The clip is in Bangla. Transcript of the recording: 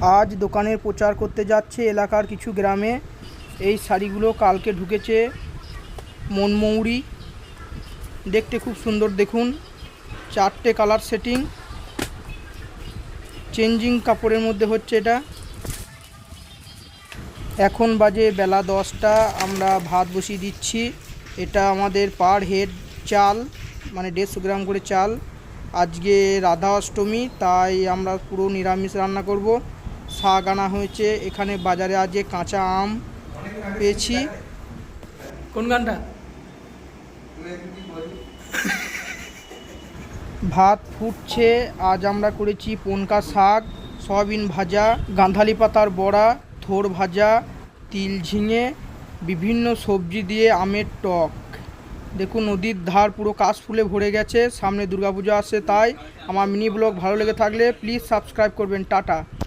আজ দোকানের প্রচার করতে যাচ্ছে এলাকার কিছু গ্রামে। এই শাড়িগুলো কালকে ঢুকেছে মনমৌরি দেখতে খুব সুন্দর দেখুন। চারটে কালার সেটিং। চেঞ্জিং কাপড়ের মধ্যে হচ্ছে এটা। এখন বাজে বেলা দশটা, আমরা ভাত বসিয়ে দিচ্ছি। এটা আমাদের পার হেড চাল মানে দেড়শো গ্রাম করে চাল। আজকে রাধা অষ্টমী, তাই আমরা পুরো নিরামিষ রান্না করব। শাক আনা হয়েছে। এখানে বাজারে আজকে কাঁচা আম পেয়েছি। কোন গানটা? ভাত ফুটছে আজ আমরা করেছি পনকা শাক সয়াবিন ভাজা গাঁধালি পাতার বড়া থোর ভাজা তিল ঝিঙে বিভিন্ন সবজি দিয়ে আমের টক। দেখুন নদীর ধার পুরো কাশফুলে ভরে গেছে সামনে দুর্গাপুজো আসছে তাই। আমার মিনি ব্লগ ভালো লেগে থাকলে প্লিজ সাবস্ক্রাইব করবেন টাটা।